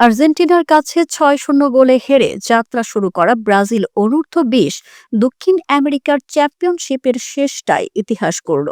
আর্জেন্টিনার কাছে ছয় শূন্য গোলে হেরে যাত্রা শুরু করা ব্রাজিল অনূর্ধ্ব বিশ দক্ষিণ আমেরিকার চ্যাম্পিয়নশিপের শেষটাই ইতিহাস করল।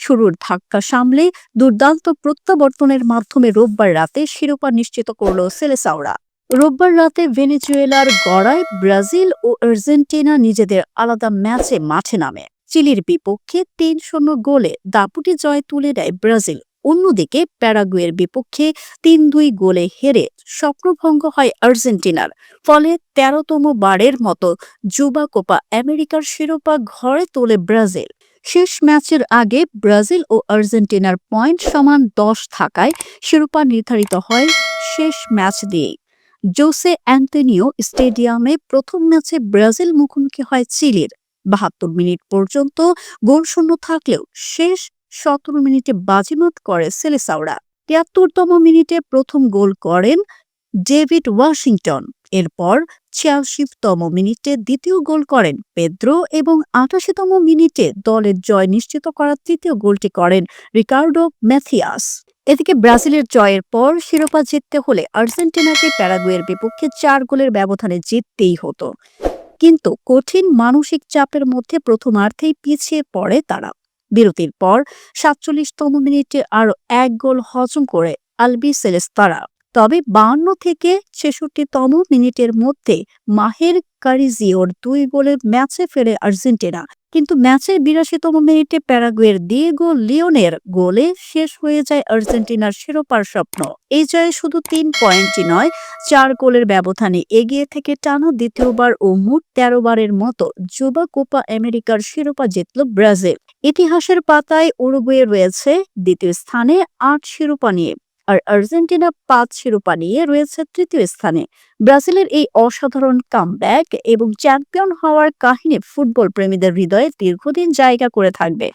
শুরুর ধাক্কা সামলে দুর্দান্ত প্রত্যাবর্তনের মাধ্যমে রোববার রাতে শিরোপা নিশ্চিত করল সেলেসাওরা। রোববার রাতে ভেনেজুয়েলার গড়ায় ব্রাজিল ও আর্জেন্টিনা নিজেদের আলাদা ম্যাচে মাঠে নামে। চিলির বিপক্ষে তিন শূন্য গোলে দাপুটি জয় তুলে নেয় ব্রাজিল। অন্যদিকে প্যারাগুয়ের বিপক্ষে তিন দুই গোলে হেরে স্বপ্নভঙ্গ হয় আর্জেন্টিনার। ফলে তেরোতম বারের মতো যুবা কোপা আমেরিকার শিরোপা ঘরে তোলে ব্রাজিল। শেষ ম্যাচের আগে ব্রাজিল ও আর্জেন্টিনার পয়েন্ট সমান দশ থাকায় শিরোপা নির্ধারিত হয় শেষ ম্যাচ দিয়েই। জোসে অ্যান্টনিও স্টেডিয়ামে প্রথম ম্যাচে ব্রাজিল মুখোমুখি হয় চিলির। বাহাত্তর মিনিট পর্যন্ত গোলশূন্য থাকলেও শেষ সতেরো মিনিটে বাজিমাত করে সেলেসাওরা। তিয়াত্তরতম মিনিটে প্রথম গোল করেন ডেভিড ওয়াশিংটন। এরপর ছিয়াশিতম মিনিটে দ্বিতীয় গোল করেন পেদ্রো এবং আটাশিতম মিনিটে দলের জয় নিশ্চিত করার তৃতীয় গোলটি করেন রিকার্ডো ম্যাথিয়াস। এদিকে ব্রাজিলের জয়ের পর শিরোপা জিততে হলে আর্জেন্টিনাকে প্যারাগুয়ের বিপক্ষে চার গোলের ব্যবধানে জিততেই হতো। কিন্তু কঠিন মানসিক চাপের মধ্যে প্রথমার্ধেই পিছিয়ে পড়ে তারা। বিরতির পর সাতচল্লিশতম মিনিটে আরও এক গোল হজম করে আলবি সেলেস্তারা তবে বাহান্ন থেকে ছেষট্টিতম মিনিটের মধ্যে মাহের কারিজিওর দুই গোলে ম্যাচে ফেরে আর্জেন্টিনা। কিন্তু ম্যাচের বিরাশিতম মিনিটে প্যারাগুয়ের দিয়েগো লিওনের গোলে শেষ হয়ে যায় আর্জেন্টিনার শিরোপার স্বপ্ন। এই জয়ে শুধু তিন পয়েন্টই নয়, চার গোলের ব্যবধানে এগিয়ে থেকে টানা দ্বিতীয়বার ও মোট তেরো বারের মতো যুবা কোপা আমেরিকার শিরোপা জিতল ব্রাজিল। ইতিহাসের পাতায় উরুগুয়ে রয়েছে, দ্বিতীয় স্থানে আট শিরোপা নিয়ে। আর আর্জেন্টিনা পাঁচ শিরোপা নিয়ে রয়েছে তৃতীয় স্থানে। ব্রাজিলের এই অসাধারণ কামব্যাক এবং চ্যাম্পিয়ন হওয়ার কাহিনী ফুটবল প্রেমীদের হৃদয়ে দীর্ঘদিন জায়গা করে থাকবে।